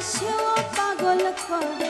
এসো পাগল করে।